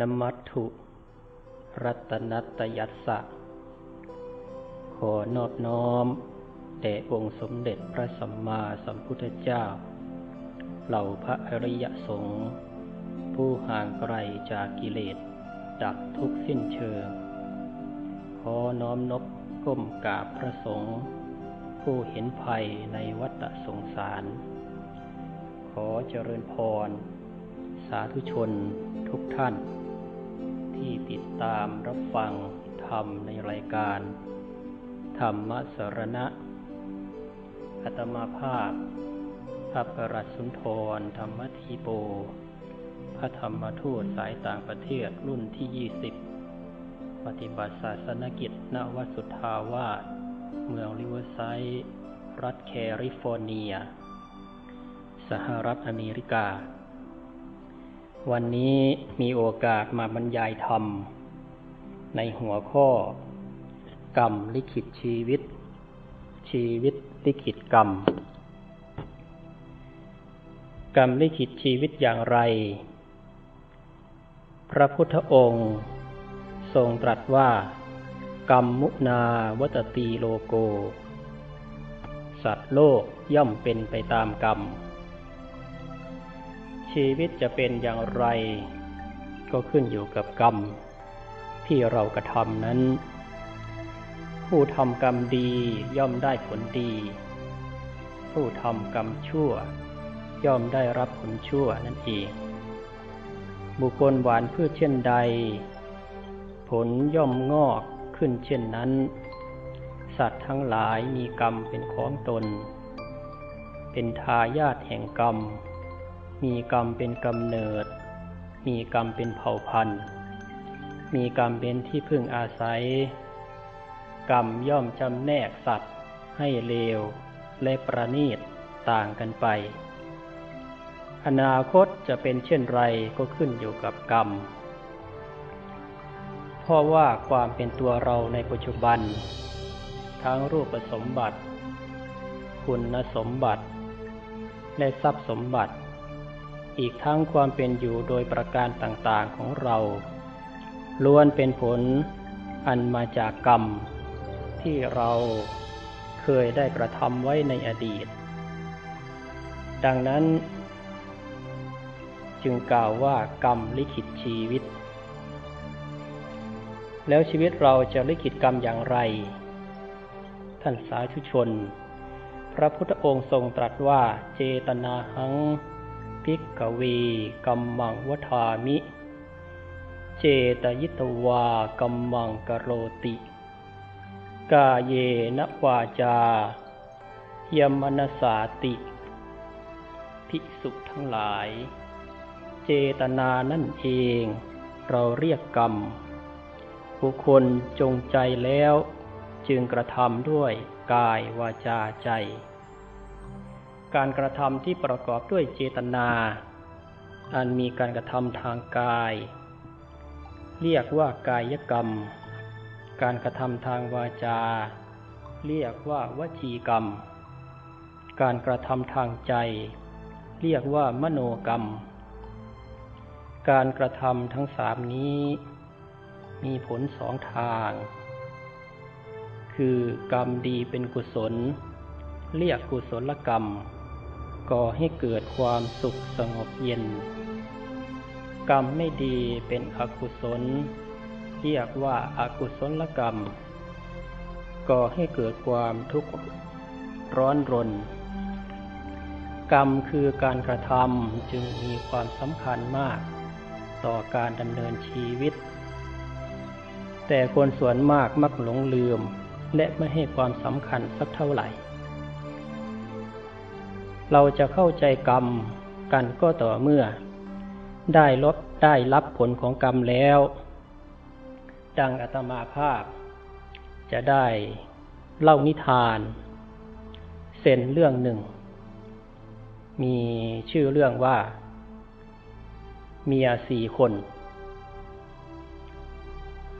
นมัตถุ รัตนัตยัสสะ ขอนอบน้อมแด่องค์สมเด็จพระสัมมาสัมพุทธเจ้า เหล่าพระอริยสงฆ์ผู้ห่างไกลจากกิเลสดับทุกสิ้นเชิง ขอน้อมนบก้มกราบพระสงฆ์ผู้เห็นภัยในวัฏสงสาร ขอเจริญพร สาธุชนทุกท่าน ที่ติดตามรับฟังธรรมในรายการ ธรรมสรณะอัตมาภาพพระประรัตสุนทรธรรมทีโป พระธรรมทูตสายต่างประเทศรุ่นที่ 20 ปฏิบัติศาสนกิจณวัดสุทธาวาสเมืองริเวอร์ไซด์รัฐแคลิฟอร์เนีย สหรัฐอเมริกา วันนี้มีโอกาสมาบรรยายธรรม ในหัวข้อ กรรมลิขิตชีวิต ชีวิตลิขิตกรรม กรรมลิขิตชีวิตอย่างไร พระพุทธองค์ ทรงตรัสว่า กรรมมุนาวัตตีโลโก สัตว์โลกย่อมเป็นไปตามกรรม ชีวิตจะเป็นอย่างไร ก็ขึ้นอยู่กับกรรม ที่เรากระทำนั้น ผู้ทำกรรมดีย่อมได้ผลดี ผู้ทำกรรมชั่ว ย่อมได้รับผลชั่วนั่นเองบุคคลหวานพืชเช่นใด ผลย่อมงอกขึ้นเช่นนั้น สัตว์ทั้งหลายมีกรรมเป็นของตน เป็นทายาทแห่งกรรม มีกรรมเป็นกำเนิด มีกรรมเป็นเผ่าพันธุ์ มีกรรมเป็นที่พึ่งอาศัย กรรมย่อมจำแนกสัตว์ ให้เลวและประณีตต่างกันไป อนาคตจะเป็นเช่นไรก็ขึ้นอยู่กับกรรม เพราะว่าความเป็นตัวเราในปัจจุบัน ทั้งรูปสมบัติ คุณสมบัติ และทรัพย์สมบัติ อีกทั้งความเป็นอยู่โดยประการต่างๆของเรา ล้วนเป็นผลอันมาจากกรรม ที่เราเคยได้กระทำไว้ในอดีต ดังนั้น จึงกล่าวว่ากรรมลิขิตชีวิต แล้วชีวิตเราจะลิขิตกรรมอย่างไร ท่านสาธุชน พระพุทธองค์ทรงตรัสว่าเจตนาหัง พิกกวีกัมมังวทามิ เจตยิตวากัมมังกโรติ กาเยนวาจายมนสาติ ภิกษุทั้งหลาย เจตนานั่นเอง เราเรียกกรรม บุคคลจงใจแล้ว จึงกระทำด้วยกายวาจาใจ การกระทำที่ประกอบด้วยเจตนา อันมีการกระทำทางกาย เรียกว่ากายกรรม การกระทำทางวาจา เรียกว่าวจีกรรม การกระทำทางใจ เรียกว่ามโนกรรม การกระทำทั้งสามนี้ มีผลสองทาง คือกรรมดีเป็นกุศลเรียกกุศลกรรม ก่อให้เกิดความสุขสงบเย็น กรรมไม่ดีเป็นอกุศล เรียกว่าอากุศลกรรม ก่อให้เกิดความทุกข์ร้อนรน กรรมคือการกระทำจึงมีความสำคัญมาก ต่อการดำเนินชีวิต แต่คนส่วนมากมักหลงลืม และไม่ให้ความสำคัญสักเท่าไหร่ เราจะเข้าใจกรรมกันก็ต่อเมื่อ ได้ลดได้รับผลของกรรมแล้ว ดังอาตมาภาพ จะได้เล่านิทานเซนเรื่องหนึ่ง มีชื่อเรื่องว่า เมียสี่คน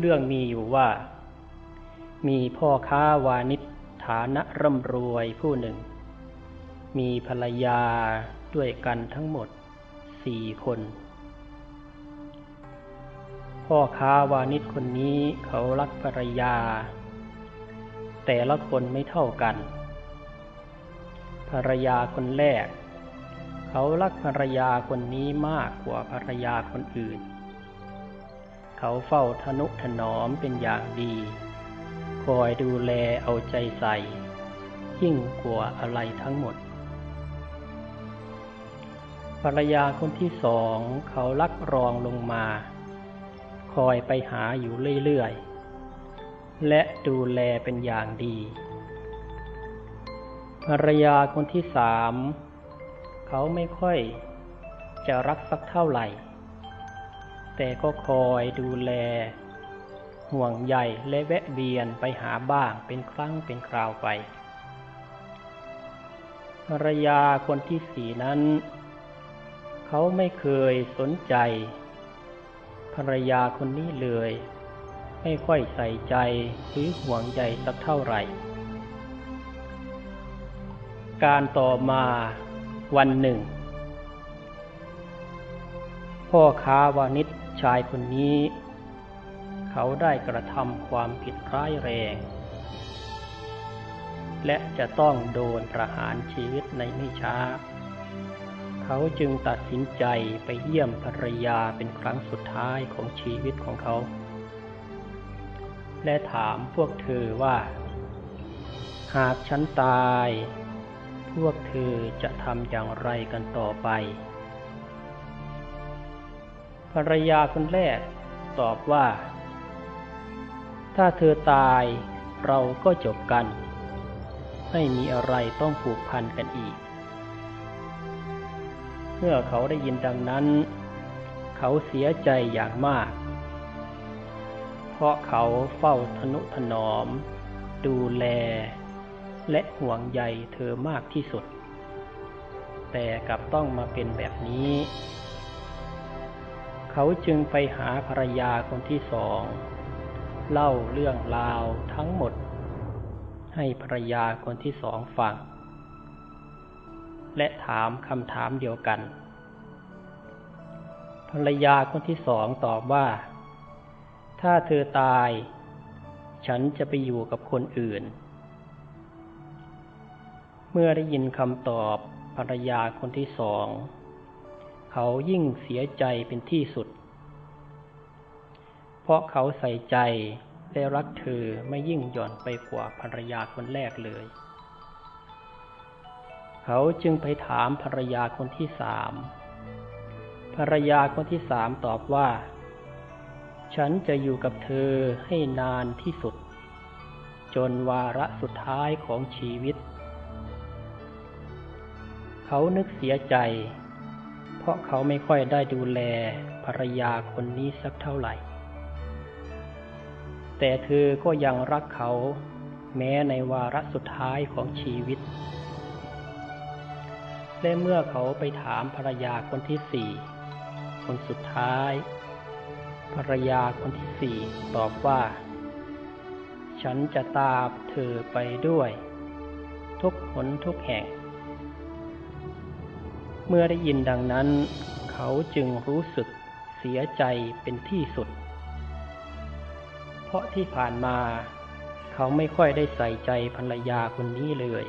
เรื่องมีอยู่ว่า มีพ่อค้าวานิชฐานะร่ำรวยผู้หนึ่ง มีภรรยาด้วยกันทั้งหมดสี่คน พ่อค้าวานิชคนนี้เขารักภรรยา แต่ละคนไม่เท่ากัน ภรรยาคนแรก เขารักภรรยาคนนี้มากกว่าภรรยาคนอื่น เขาเฝ้าทนุถนอมเป็นอย่างดี คอยดูแลเอาใจใส่ ยิ่งกว่าอะไรทั้งหมด ภรรยาคนที่สองเขาลักรองลงมา คอยไปหาอยู่เรื่อยๆ และดูแลเป็นอย่างดี ภรรยาคนที่สามเขาไม่ค่อยจะรักสักเท่าไหร่ แต่ก็คอยดูแล ห่วงใยและแวะเวียนไปหาบ้างเป็นครั้งเป็นคราวไป ภรรยาคนที่สี่นั้น เขาไม่เคยสนใจ ภรรยาคนนี้เลย ไม่ค่อยใส่ใจหรือห่วงใยสักเท่าไหร่ การต่อมาวันหนึ่ง พ่อค้าวานิชชายคนนี้ เขาได้กระทำความผิดร้ายแรง และจะต้องโดนประหารชีวิตในไม่ช้า เขาจึงตัดสินใจไปเยี่ยมภรรยาเป็นครั้งสุดท้ายของชีวิตของเขา และถามพวกเธอว่า หากฉันตาย พวกเธอจะทำอย่างไรกันต่อไป ภรรยาคนแรกตอบว่า ถ้าเธอตายเราก็จบกัน ไม่มีอะไรต้องผูกพันกันอีก มื่อเขาได้ยินดังนั้น เขาเสียใจอย่างมาก เพราะเขาเฝ้าทนุถนอม ดูแล และห่วงใยเธอมากที่สุด แต่กลับต้องมาเป็นแบบนี้ เขาจึงไปหาภรรยาคนที่สอง เล่าเรื่องราวทั้งหมด ให้ภรรยาคนที่สองฟัง และถามคำถามเดียวกัน ภรรยาคนที่สองตอบว่า ถ้าเธอตาย ฉันจะไปอยู่กับคนอื่น เมื่อได้ยินคำตอบภรรยาคนที่สอง เขายิ่งเสียใจเป็นที่สุด เพราะเขาใส่ใจและรักเธอไม่ยิ่งหย่อนไปกว่าภรรยาคนแรกเลย เขาจึงไปถามภรรยาคนที่สาม ภรรยาคนที่สามตอบว่า ฉันจะอยู่กับเธอให้นานที่สุด จนวาระสุดท้ายของชีวิต เขานึกเสียใจ เพราะเขาไม่ค่อยได้ดูแลภรรยาคนนี้สักเท่าไหร่ แต่เธอก็ยังรักเขาแม้ในวาระสุดท้ายของชีวิต และเมื่อเขาไปถามภรรยาคนที่สี่คนสุดท้าย ภรรยาคนที่สี่ตอบว่า ฉันจะตามเธอไปด้วย ทุกหนทุกแห่ง เมื่อได้ยินดังนั้น เขาจึงรู้สึกเสียใจเป็นที่สุด เพราะที่ผ่านมา เขาไม่ค่อยได้ใส่ใจภรรยาคนนี้เลย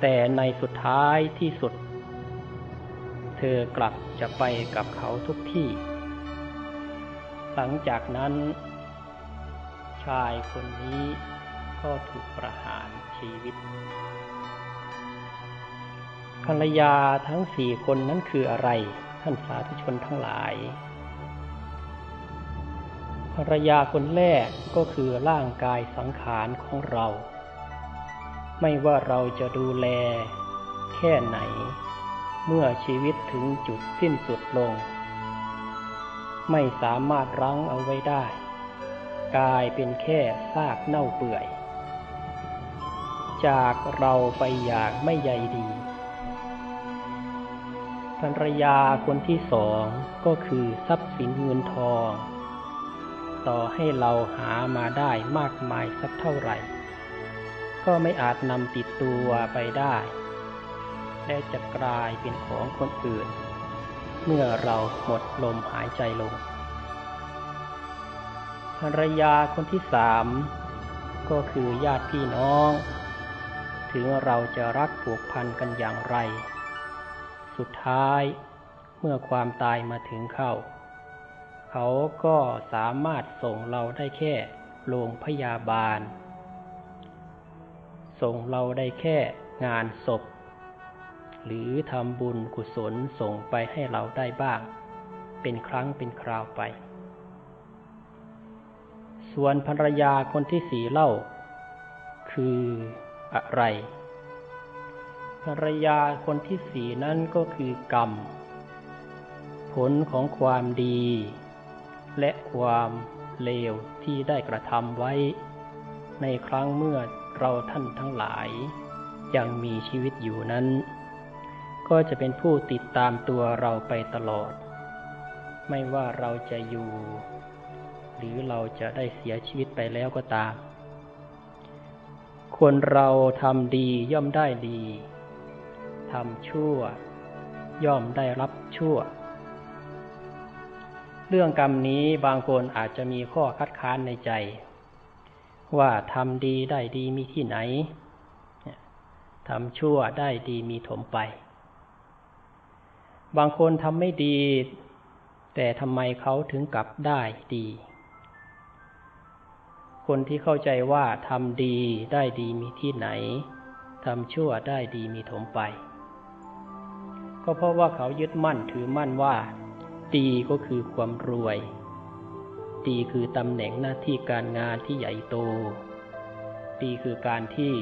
แต่ในสุดท้ายที่สุด เธอกลับจะไปกับเขาทุกที่ หลังจากนั้น ชายคนนี้ก็ถูกประหารชีวิต ภรรยาทั้งสี่คนนั้นคืออะไร ท่านสาธุชนทั้งหลาย ภรรยาคนแรกก็คือร่างกายสังขารของเรา ไม่ว่าเราจะดูแล แค่ไหน เมื่อชีวิตถึงจุดสิ้นสุดลง ไม่สามารถรั้งเอาไว้ได้ กลายเป็นแค่ซากเน่าเปื่อย จากเราไปอย่างไม่ใยดีภรรยาคนที่สองก็คือทรัพย์สินเงินทอง ต่อให้เราหามาได้มากมายสักเท่าไหร่ ก็ไม่อาจนำติดตัวไปได้ และจะกลายเป็นของคนอื่น เมื่อเราหมดลมหายใจลง ภรรยาคนที่สามก็คือญาติพี่น้อง ถึงเราจะรักผูกพันกันอย่างไร สุดท้ายเมื่อความตายมาถึงเข้า เขาก็สามารถส่งเราได้แค่โรงพยาบาล ส่งเราได้แค่งานศพ หรือทำบุญกุศลส่งไปให้เราได้บ้าง เป็นครั้งเป็นคราวไป ส่วนภรรยาคนที่สี่เล่า คืออะไร ภรรยาคนที่สี่นั้นก็คือกรรม ผลของความดี และความเลวที่ได้กระทำไว้ในครั้งเมื่อ เราท่านทั้งหลาย ยังมีชีวิตอยู่นั้น ก็จะเป็นผู้ติดตามตัวเราไปตลอด ไม่ว่าเราจะอยู่ หรือเราจะได้เสียชีวิตไปแล้วก็ตาม คนเราทำดีย่อมได้ดีทำชั่ว ย่อมได้รับชั่ว เรื่องกรรมนี้บางคนอาจจะมีข้อคัดค้านในใจ ว่าทำดีได้ดีมีที่ไหนทำชั่วได้ดีมีถมไป บางคนทำไม่ดี แต่ทำไมเขาถึงกลับได้ดี คนที่เข้าใจว่าทำดีได้ดีมีที่ไหนทำชั่วได้ดีมีถมไป ก็เพราะว่าเขายึดมั่นถือมั่นว่า ดีก็คือความรวย ดีคือตำแหน่งหน้าที่การงานที่ใหญ่โตดีคือการที่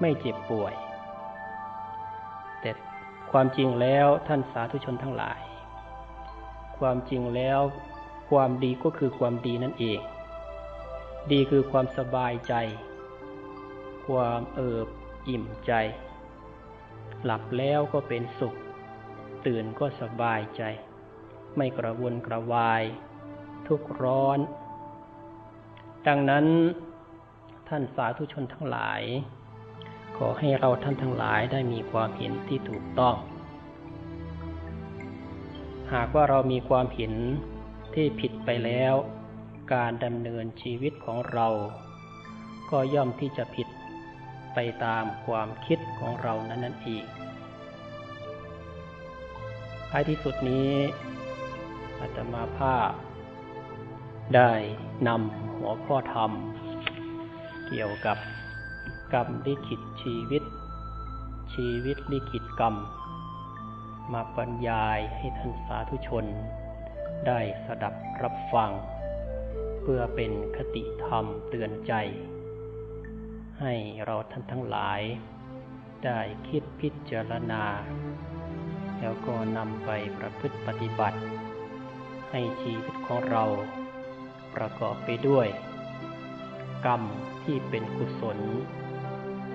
ไม่เจ็บป่วย แต่ความจริงแล้วท่านสาธุชนทั้งหลาย ความจริงแล้วความดีก็คือความดีนั่นเอง ดีคือความสบายใจ ความเอิบอิ่มใจ หลับแล้วก็เป็นสุข ตื่นก็สบายใจ ไม่กระวนกระวาย ทุกข์ร้อน ดังนั้นท่านสาธุชนทั้งหลาย ขอให้เราท่านทั้งหลายได้มีความเห็นที่ถูกต้อง หากว่าเรามีความเห็นที่ผิดไปแล้ว การดำเนินชีวิตของเรา ก็ย่อมที่จะผิดไปตามความคิดของเรานั้นนั่นเองท้ายที่สุดนี้อาตมาภาพ ได้นำหัวข้อธรรม เกี่ยวกับกรรมลิขิตชีวิต ชีวิตลิขิตกรรม มาบรรยายให้ท่านสาธุชน ได้สดับรับฟัง เพื่อเป็นคติธรรมเตือนใจ ให้เราท่านทั้งหลาย ได้คิดพิจารณา แล้วก็นำไปประพฤติปฏิบัติ ให้ชีวิตของเรา ประกอบไปด้วย กรรมที่เป็นกุศล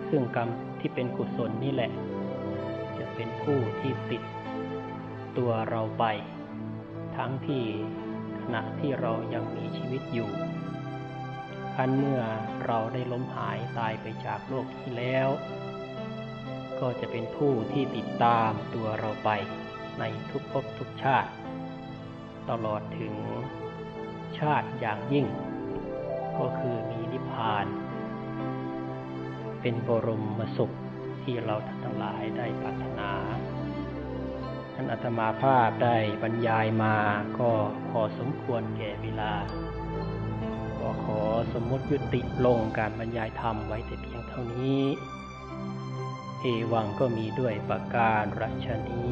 ซึ่งกรรมที่เป็นกุศลนี่แหละ จะเป็นผู้ที่ติดตัวเราไป ทั้งที่ขณะที่เรายังมีชีวิตอยู่คันเมื่อเราได้ล้มหายตายไปจากโลกที่แล้ว ก็จะเป็นผู้ที่ติดตามตัวเราไปในทุกภพทุกชาติ ตลอดถึง ชาติอย่างยิ่ง ก็คือมีนิพพาน เป็นบรมสุขที่เราทั้งหลายได้ปรารถนาท่านอาตมาภาพได้บรรยายมาก็พอสมควรแก่เวลา ก็ขอสมมติยุติลงการบรรยายธรรมไว้แต่เพียงเท่านี้ เอวังก็มีด้วยประการรัชนี